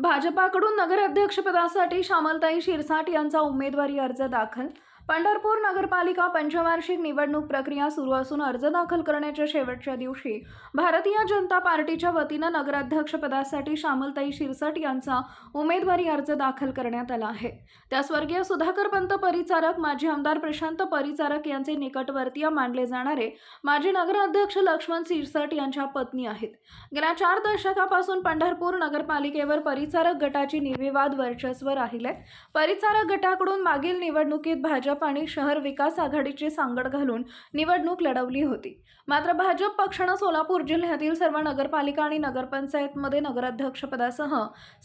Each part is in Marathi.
भाजपाकडून नगराध्यक्षपदासाठी श्यामलताई शिरसाट यांचा उमेदवारी अर्ज दाखल पंढरपूर नगरपालिका पंचवार्षिक निवडणूक प्रक्रिया सुरू असून अर्ज दाखल करण्याच्या शेवटच्या दिवशी भारतीय जनता पार्टीच्या वतीनं नगराध्यक्षपदासाठी श्यामलताई शिरसट यांचा उमेदवारी अर्ज दाखल करण्यात आला आहे. त्या स्वर्गीय सुधाकर पंत परिचारक माजी आमदार प्रशांत परिचारक यांचे निकटवर्तीय मानले जाणारे माजी नगराध्यक्ष लक्ष्मण शिरसट यांच्या पत्नी आहेत. गेल्या चार दशकापासून पंढरपूर नगरपालिकेवर परिचारक गटाची निर्विवाद वर्चस्व राहिले. परिचारक गटाकडून मागील निवडणुकीत भाजप आणि शहर विकास आघाडीची सांगड घालून निवडणूक लढवली होती. मात्र भाजप पक्षानं सोलापूर जिल्ह्यातील सर्व नगरपालिका आणि नगरपंचायतमध्ये नगराध्यक्षपदासह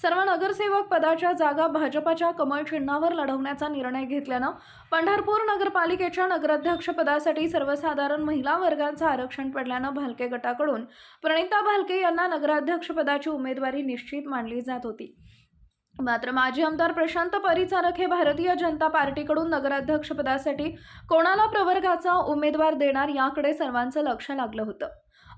सर्व नगरसेवक पदाच्या जागा भाजपाच्या कमळ चिन्हावर लढवण्याचा निर्णय घेतल्यानं पंढरपूर नगरपालिकेच्या नगराध्यक्षपदासाठी सर्वसाधारण महिला वर्गांचं आरक्षण पडल्यानं भालके गटाकडून प्रणिता भालके यांना नगराध्यक्षपदाची उमेदवारी निश्चित मानली जात होती. मात्र माजी आमदार प्रशांत परिचारक हे भारतीय जनता पार्टीकडून नगराध्यक्षपदासाठी कोणाला प्रवर्गाचा उमेदवार देणार याकडे सर्वांचं लक्ष लागलं होतं.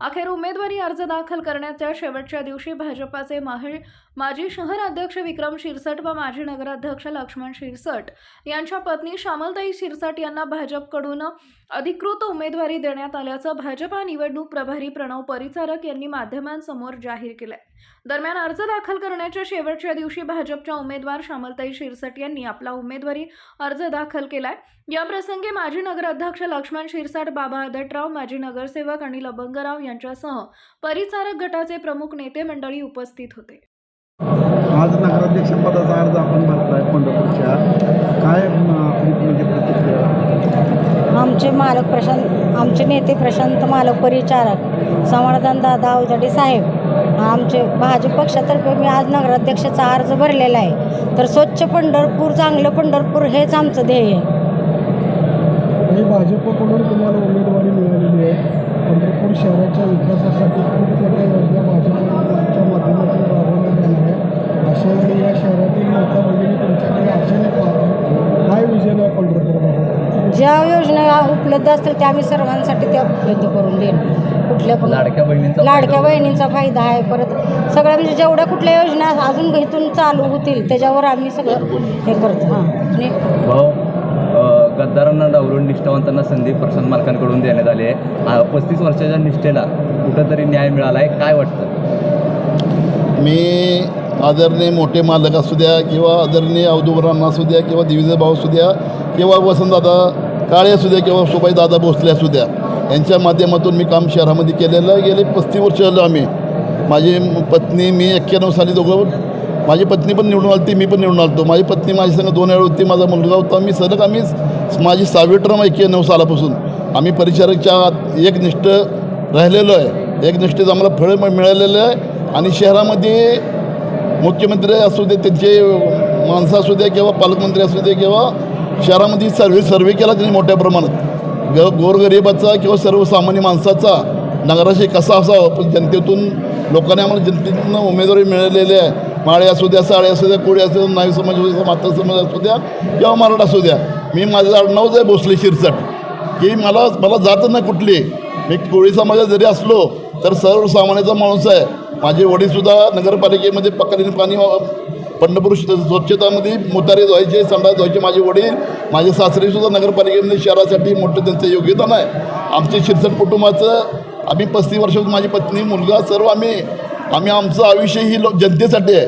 अखेर उमेदवारी अर्ज दाखल करण्याच्या शेवटच्या दिवशी भाजपाचे माहे माजी शहर अध्यक्ष विक्रम शिरसट व माजी नगराध्यक्ष लक्ष्मण शिरसट यांच्या पत्नी श्यामलताई शिरसट यांना भाजपकडून अधिकृत उमेदवारी देण्यात आल्याचं भाजपा निवडणूक प्रभारी प्रणव परिचारक यांनी माध्यमांसमोर जाहीर केलंय. दरम्यान अर्ज दाखल करण्याच्या शेवटच्या दिवशी भाजपच्या उमेदवार श्यामलताई शिरसट यांनी आपला उमेदवारी अर्ज दाखल केलाय. या प्रसंगी माजी नगराध्यक्ष लक्ष्मण शिरसाट बाबा आदटराव माजी नगरसेवक आणि लबंगराव यांच्यासह परिचारक गटाचे प्रमुख नेते मंडळी उपस्थित होते. आज नगराध्यक्ष पदाचा अर्ज आपण भरताय पंढरपूरच्या. काय म्हणजे प्रतिक्रिया? आमचे मालक प्रशांत आमचे नेते प्रशांत मालक परिचारक समाधान दादा अवजाडे साहेब आमचे भाजप पक्षातर्फे मी आज नगराध्यक्षाचा अर्ज भरलेला आहे. तर स्वच्छ पंढरपूर चांगलं पंढरपूर हेच आमचं ध्येय आहे. आणि भाजपकडून तुम्हाला उमेदवारी मिळालेली आहे. पंढरपूर शहराच्या विकासासाठी खूप मोठ्या योजना भाजपच्या उपलब्ध असतील त्या आम्ही सर्वांसाठी त्या उपलब्ध करून देणार कुठल्या पण लाडक्या बहिणींचा लाडक्या बहिणींचा फायदा आहे परत सगळ्या म्हणजे जेवढ्या कुठल्या योजना अजून इथून चालू होतील त्याच्यावर आम्ही सगळं हे करतो. हां आणि भाऊ गद्दारांना डावलून निष्ठावंतांना संधी प्रशांत मालकांकडून देण्यात आली आहे. पस्तीस वर्षाच्या निष्ठेला कुठंतरी न्याय मिळाला आहे काय वाटतं? मी आदरणीय मोठे मालक असू द्या किंवा आदरणीय अवधूवरांना असू द्या किंवा दिविजय भाऊ असू द्या किंवा वसंतदादा काळे असू द्या किंवा सुभाई दादा भोसले असू द्या यांच्या माध्यमातून मी काम शहरामध्ये केलेलं गेले पस्तीस वर्ष झालं आम्ही. माझी पत्नी मी एक्क्याण्णव साली दोघं माझी पत्नी पण निवडून आली मी पण निवडून आलतो. माझी पत्नी माझी संग दोन वेळा होती माझा मुलगा होता. मी सलग आम्ही माझी सहावी टर्म एक्क्याण्णव सालापासून. आम्ही परिचारकच्या आत एकनिष्ठ राहिलेलो आहे. एकनिष्ठेचं आम्हाला फळ मिळालेलं आहे. आणि शहरामध्ये मुख्यमंत्री असू दे त्यांचे माणसं असू द्या किंवा पालकमंत्री असू दे किंवा शहरामध्ये सर्वे सर्वे केला त्यांनी मोठ्या प्रमाणात. ग गोरगरिबाचा किंवा सर्वसामान्य माणसाचा नगराशी कसा असावा? पण जनतेतून लोकांनी आम्हाला जनतेतून उमेदवारी मिळालेली आहे. माळे असू द्या साळे असू द्या कोळी असू द्या नावी समाज असू द्या माता समाज असू द्या किंवा मराठा असू द्या. मी माझं आडनावच आहे भोसले शिरसट. की मला मला जात नाही कुठली. मी कोळी समाजात जरी असलो तर सर्वसामान्याचा माणूस आहे. माझे वडीलसुद्धा नगरपालिकेमध्ये पकडीने पाणी पंढरपूर स्वच्छतामध्ये मुतारे धुवायचे संडास धुवायचे माझे वडील. माझे सासरेसुद्धा नगरपालिकेमध्ये शहरासाठी मोठं त्यांचं योगदान आहे. आमचे शिरसट कुटुंबाचं आम्ही पस्तीस वर्षापासून माझी पत्नी मुलगा सर्व आम्ही आम्ही आमचं आयुष्य ही लो जनतेसाठी आहे.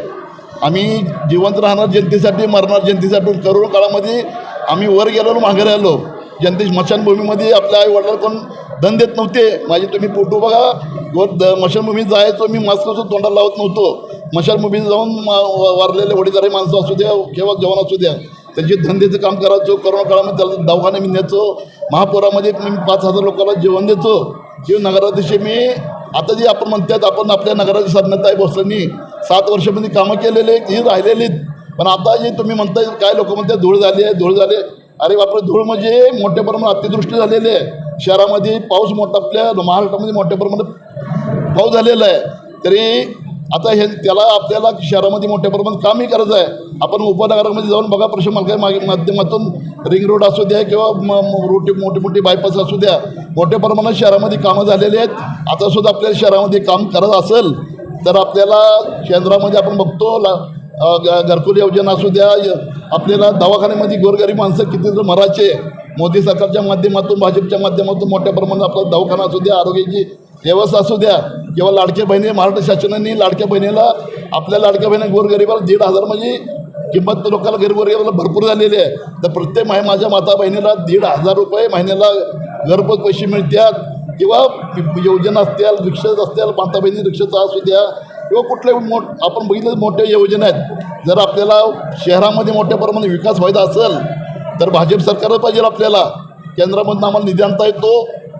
आम्ही जिवंत राहणार जनतेसाठी मरणार जनतेसाठी करोना काळामध्ये आम्ही वर गेलो आणि मागे राहिलो. जनते स्मशानभूमीमध्ये आपल्या आई वडिलांना कोण धन देत नव्हते. माझे तुम्ही फोटो बघा. व द स्मशानभूमीत जायचो मी मास्क तोंडाला लावत नव्हतो. स्मशानभूमीत जाऊन वारलेले वडीदारी माणसं असू द्या किंवा जवान असू द्या त्यांचे धंद्याचं काम करायचो. करोना काळामध्ये त्याला दवाखाने मी न्यायचो महापुरामध्ये मी पाच हजार लोकांना जेवण देतो. किंवा नगराध्यक्ष मी आता जे आपण म्हणतात आपण आपल्या नगराध्यक्ष साधनाताई भोसलेंनी. सात वर्षामध्ये कामं केलेले आहेत ही राहिलेली आहेत. पण आता जे तुम्ही म्हणताय काय लोक म्हणतात धूळ झाली आहे धूळ झाले अरे बापरे धूळ म्हणजे मोठ्या प्रमाणात अतिदृष्टी झालेली आहे. शहरामध्ये पाऊस मोठा आपल्या महाराष्ट्रामध्ये मोठ्या प्रमाणात पाऊस झालेला आहे. तरी आता हे त्याला आपल्याला शहरामध्ये मोठ्या प्रमाणात कामही करायचं आहे. आपण उपनगरामध्ये जाऊन बघा प्रश्न मला मागे माध्यमातून रिंग रोड असू द्या किंवा रोटी मोठी मोठी बायपास असू द्या. मोठ्या प्रमाणात शहरामध्ये कामं झालेली आहेत. आता सुद्धा आपल्या शहरामध्ये काम करत असेल तर आपल्याला केंद्रामध्ये आपण बघतो ला घरकुल योजना असू द्या य- आपल्याला दवाखान्यामध्ये गोरगरीब माणसं किती जर मराचे मोदी सरकारच्या माध्यमातून भाजपच्या माध्यमातून मोठ्या प्रमाणात आपला दवाखाना असू द्या आरोग्याची व्यवस्था असू द्या किंवा लाडक्या बहिणी महाराष्ट्र शासनाने लाडक्या बहिणीला आपल्या लाडक्या बहिणी गोरगरिबाला दीड हजार म्हणजे किंमत लोकांना गरीबगरिबाला भरपूर झालेली आहे. तर प्रत्येक माय माझ्या माता बहिणीला दीड हजार रुपये महिन्याला घरपोच पैसे मिळतात. किंवा योजना असतील रिक्षाच असतील माता बहिणी रिक्षाचा असू द्या किंवा कुठल्याही मोठ आपण बघितलं मोठ्या योजना आहेत. जर आपल्याला शहरामध्ये मोठ्या प्रमाणात विकास व्हायचा असेल तर भाजप सरकारच पाहिजे आपल्याला. केंद्रामधून आम्हाला निधी आणता येतो.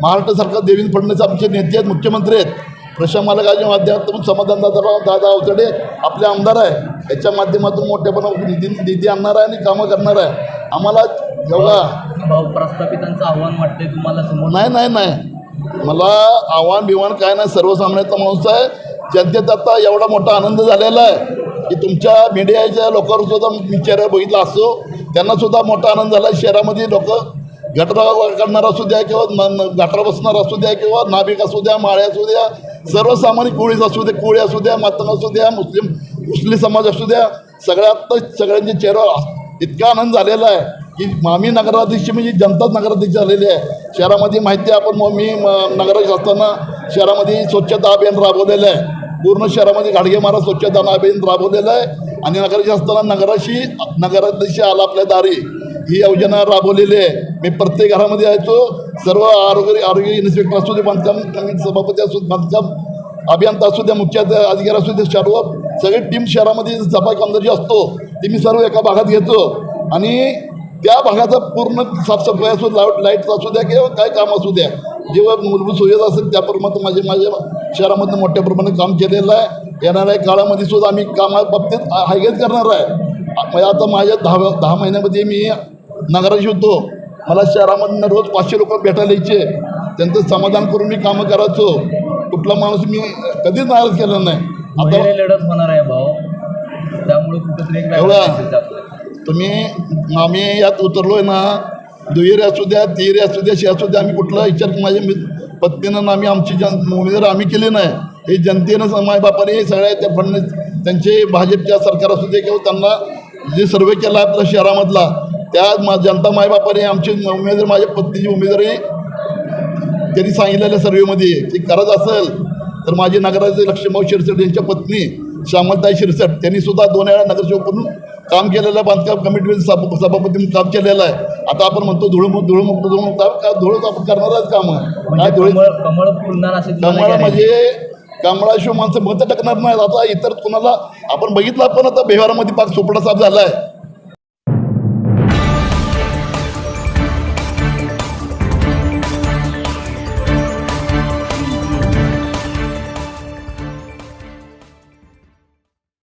महाराष्ट्र सरकार देवेंद्र फडणवीस आमचे नेते आहेत मुख्यमंत्री आहेत. प्रशांत मालकाच्या माध्यमातून समाधान दादा दादा अवतडे आपले आमदार आहे. याच्या माध्यमातून मोठ्या प्रमाणात निधी निधी आणणार आहे आणि कामं करणार आहे. आम्हाला भाऊ प्रस्थापितांचं आव्हान वाटतंय तुम्हाला समोर? नाही नाही नाही. मला आव्हान बिव्हान काय नाही. सर्वसामान्याचा माणूस आहे. जनतेत आता एवढा मोठा आनंद झालेला आहे की तुमच्या मीडियाच्या लोकांवर सुद्धा मी चेहरा बघितला असो त्यांना सुद्धा मोठा आनंद झाला. शहरामध्ये लोक गटरा करणार असू द्या किंवा गटरा बसणार असू द्या किंवा नाभिक असू द्या माळे असू द्या सर्वसामान्य कोळीच असू द्या कोळी असू द्या मातंग असू द्या मुस्लिम मुस्लिम समाज असू द्या सगळ्यात सगळ्यांच्या चेहऱ्यावर इतका आनंद झालेला आहे की मामी नगराध्यक्ष म्हणजे जनताच नगराध्यक्ष झालेली आहे. शहरामध्ये माहिती आहे आपण मग मी म- नगराध्यक्ष असताना शहरामध्ये स्वच्छता अभियान राबवलेलं आहे. पूर्ण शहरामध्ये गाडगे महाराज स्वच्छता अभियान राबवलेलं आहे. आणि नगराध्यक्ष असताना नगराशी नगराध्यक्ष आला आपल्या दारी. ही योजना राबवलेली आहे. मी प्रत्येक घरामध्ये यायचो सर्व आरोग्य आरोग्य इन्स्पेक्टर असू दे बांधकाम सभापती असू बांधकाम अभियंता असू द्या मुख्य अधिकारी असू दे सर्व सगळी टीम शहरामध्ये सफाई कामदारी असतो ती मी सर्व एका भागात घेतो. आणि त्या भागाचा पूर्ण साफसफाई असू लाइट लाइट असू द्या किंवा काय काम असू द्या जेव्हा मूलभूत सुविधा असेल त्याप्रमाणे माझे माझ्या शहरामध्ये मोठ्या प्रमाणात काम केलेलं आहे. येणाऱ्या काळामध्ये सुद्धा आम्ही कामाबाबतीत हायगेच करणार आहे. म्हणजे आता माझ्या दहा दहा महिन्यामध्ये मी नगराध्यक्ष होतो. मला शहरामधनं रोज पाचशे लोक भेटायला यायचे. त्यांचं समाधान करून मी कामं करायचो. कुठला माणूस मी कधीच नाराज केला नाही. आता लढत होणार आहे भाऊ. त्यामुळे कुठेतरी एवढा? तुम्ही आम्ही यात उतरलोय ना. दुहेरी असू द्या तिहेरी असू द्या शे असू द्या आम्ही कुठला विचार माझ्या मित पत्नीनं आम्ही आमची जन उमेदवार आम्ही केली नाही. हे जनतेनं मायबापाने सगळ्या त्या फडणवीस त्यांचे भाजपच्या सरकार असू दे किंवा त्यांना जे सर्वे केला आपल्या शहरामधला त्या मा जनता मायबापाने आमची उमेदवार माझ्या पत्नीची उमेदवारी त्यांनी सांगितलेल्या सर्वेमध्ये की करत असेल तर माझे नगराचे लक्ष्मण शिरसट यांच्या पत्नी श्यामलताई शिरसट त्यांनी सुद्धा दोन वेळा नगरसेवक म्हणून काम केलेलं आहे. बांधकाम कमिटीमध्ये सभ सभापती म्हणून काम केलेलं आहे. आता आपण म्हणतो धुळमुक्त धुळमुक्त धुळमुक्त का धुळच आपण करणारच काम. काय म्हणजे धुळे कमळ. म्हणजे कमळाशिवाय माणसं मतं टाकणार नाहीत. आता इतर कुणाला आपण बघितलं पण आता बिहारमध्ये पाक सुपडा साफ झाला आहे